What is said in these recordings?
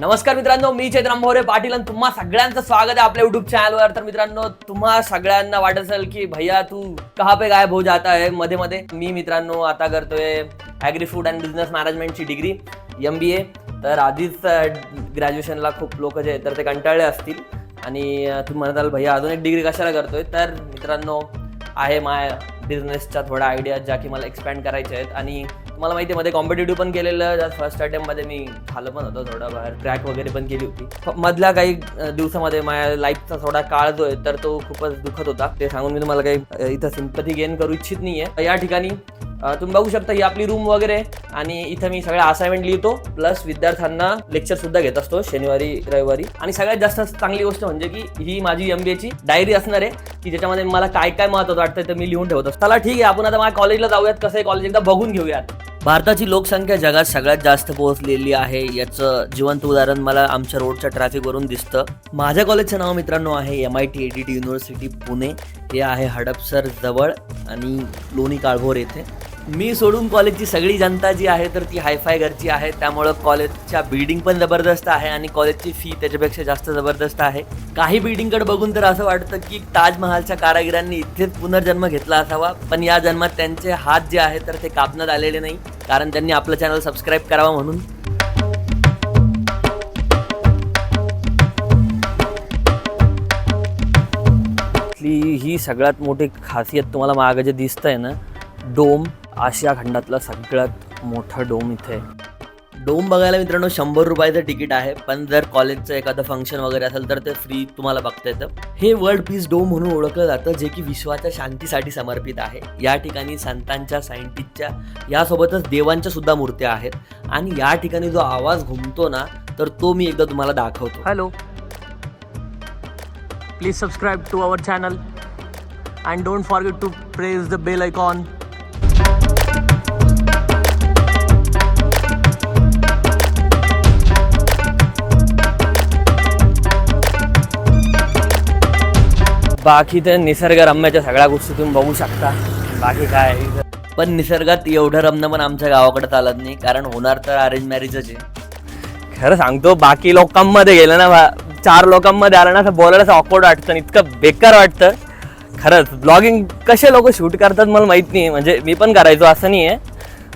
नमस्कार मित्रांनो मी चैत्राम भोरे पाटील आणि तुम्हा सगळ्यांचं स्वागत आहे आपल्या युट्यूब चॅनलवर तर मित्रांनो तुम्हा सगळ्यांना वाटत असेल की भैया तू कहा पे गायब हो जाता है? मध्ये मध्ये मी मित्रांनो आता करतोय ॲग्री फूड अँड बिझनेस मॅनेजमेंटची डिग्री एम बी ए तर आधीच ग्रॅज्युएशनला खूप लोक जे तर ते कंटाळले असतील. आणि तुम्ही म्हणताल भैया अजून एक डिग्री कशाला करतोय? तर मित्रांनो आहे माय बिझनेसच्या थोड्या आयडिया ज्या की मला एक्सपॅन्ड करायच्या आहेत. आणि तुम्हाला माहिती आहे मध्ये कॉम्पिटेटिव्ह पण केलेलं फर्स्ट अटेम्प्टमध्ये मी झालं पण होतं थोडं बाहेर. ट्रॅक वगैरे पण केली होती. मधल्या काही दिवसामध्ये माझ्या लाईफचा थोडा काळ जो आहे तर तो खूपच दुखत होता. ते सांगून मी तुम्हाला काही इथं सिंपथी गेन करू इच्छित नाही आहे या ठिकाणी तुम्ही बघू शकता ही आपली रूम वगैरे आणि इथं मी सगळ्या असाइनमेंट लिहितो. प्लस विद्यार्थ्यांना लेक्चर सुद्धा घेत असतो शनिवारी रविवारी. आणि सगळ्यात जास्त चांगली गोष्ट म्हणजे की ही माझी एम बी एची डायरी असणार आहे की ज्याच्यामध्ये मला काय काय महत्वाचं वाटतं ते मी लिहून ठेवत असतो. चला ठीक आहे आपण आता माझ्या कॉलेजला जाऊयात. कसं आहे कॉलेज एकदा बघून घेऊयात. भारताची लोकसंख्या जगात सगळ्यात जास्त पोहोचलेली आहे याचं जिवंत उदाहरण मला आमच्या रोडच्या ट्रॅफिकवरून दिसतं. माझ्या कॉलेजचं नाव मित्रांनो आहे M I T A D T university Pune. हे आहे हडपसर जवळ आणि लोणी काळभोर येथे. मी सोडून कॉलेजची सगळी जनता जी आहे तर ती हायफाय घरची आहे. त्यामुळं कॉलेजच्या बिल्डिंग पण जबरदस्त आहे आणि कॉलेजची फी त्याच्यापेक्षा जास्त जबरदस्त आहे. काही बिल्डिंगकडे बघून तर असं वाटतं की ताजमहालच्या कारागिरांनी इथेच पुनर्जन्म घेतला असावा. पण या जन्मात त्यांचे हात जे आहे तर ते कापण्यात आलेले नाही. कारण त्यांनी आपलं चॅनल सबस्क्राईब करावं म्हणून ही सगळ्यात मोठी खासियत तुम्हाला मागं जे दिसतंय ना डोम आशिया खंडातला सगळ्यात मोठा डोम इथे आहे. डोम बघायला मित्रांनो शंभर रुपयाचं तिकीट आहे. पण जर कॉलेजचं एखादं फंक्शन वगैरे असेल तर ते फ्री तुम्हाला बघता येतं. हे वर्ल्ड पीस डोम म्हणून ओळखलं जातं जे की विश्वाच्या शांतीसाठी समर्पित आहे. या ठिकाणी संतांच्या सायंटिस्टच्या यासोबतच देवांच्या सुद्धा मूर्त्या आहेत. आणि या ठिकाणी जो आवाज घुमतो ना तर तो मी एकदा तुम्हाला दाखवतो. Hello please subscribe to our channel and don't forget to press the bell icon बाकी तर निसर्गरम्याच्या सगळ्या गोष्टी तुम्ही बघू शकता. बाकी काय? पण निसर्गात एवढं रमणं पण आमच्या गावाकडे चालत नाही कारण होणार तर अरेंज मॅरेजच आहे. खरं सांगतो बाकी लोकांमध्ये गेलं ना बा- चार लोकांमध्ये आलं ना असं बोलायला असं ऑकवर्ड वाटतं आणि इतकं बेकार वाटतं. खरंच ब्लॉगिंग कसे लोक शूट करतात मला माहीत नाही म्हणजे मी पण करायचो असं नाही आहे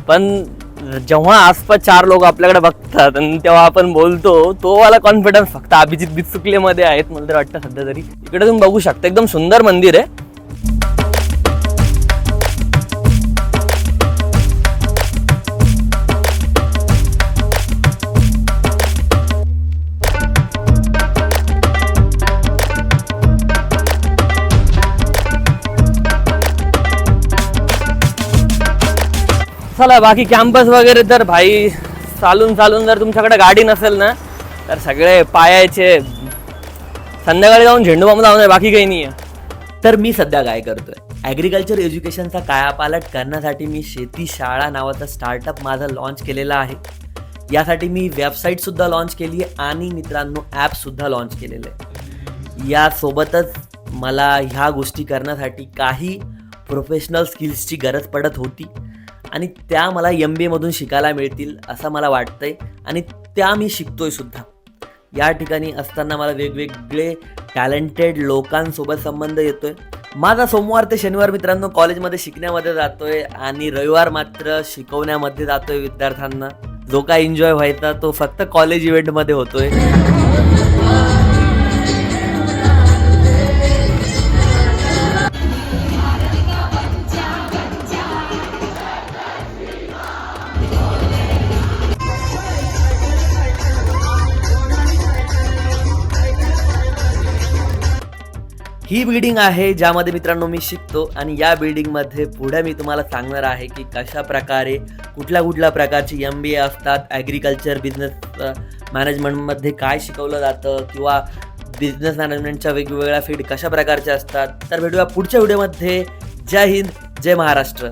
पण जेव्हा आसपास चार लोक आपल्याकडे बघतात आणि तेव्हा आपण बोलतो तो वाला कॉन्फिडन्स फक्त अभिजित बिचुकलेमध्ये आहेत मला तर वाटतं सध्या तरी. इकडे तुम्ही बघू शकता एकदम सुंदर मंदिर आहे. चला बाकी कॅम्पस वगैरे तर भाई चालून चालून जर तुमच्याकडे गाडी नसेल ना तर सगळे पायाचे संध्याकाळी जाऊन झेंडू बांबू जाऊन बाकी काही नाही आहे तर मी सध्या काय करतोय? ॲग्रिकल्चर एज्युकेशनचा कायापालट करण्यासाठी मी शेती शाळा नावाचा स्टार्टअप माझा लॉन्च केलेला आहे. यासाठी मी वेबसाईटसुद्धा लॉन्च केली आहे आणि मित्रांनो ॲपसुद्धा लॉन्च केलेलं आहे. यासोबतच मला ह्या गोष्टी करण्यासाठी काही प्रोफेशनल स्किल्सची गरज पडत होती. आणि त्या मला एम बी एमधून शिकायला मिळतील असं मला वाटतंय. आणि त्या मी शिकतोय सुद्धा. या ठिकाणी असताना मला वेगवेगळे टॅलेंटेड लोकांसोबत संबंध येतोय. माझा सोमवार ते शनिवार मित्रांनो कॉलेजमध्ये शिकण्यामध्ये जातोय आणि रविवार मात्र शिकवण्यामध्ये जातोय विद्यार्थ्यांना. जो काय एन्जॉय व्हायचा तो फक्त कॉलेज इव्हेंटमध्ये होतोय. ही बिल्डिंग आहे ज्यामध्ये मित्रांनो मी शिकतो आणि या बिल्डिंगमध्ये पुढे मी तुम्हाला सांगणार आहे की कशा प्रकारे कुठल्या कुठल्या प्रकारची एम बी ए असतात ॲग्रिकल्चर बिझनेस मॅनेजमेंटमध्ये काय शिकवलं जातं किंवा बिझनेस मॅनेजमेंटच्या वेगवेगळ्या फील्ड कशा प्रकारच्या असतात. तर भेटूया पुढच्या व्हिडिओमध्ये जय हिंद जय महाराष्ट्र.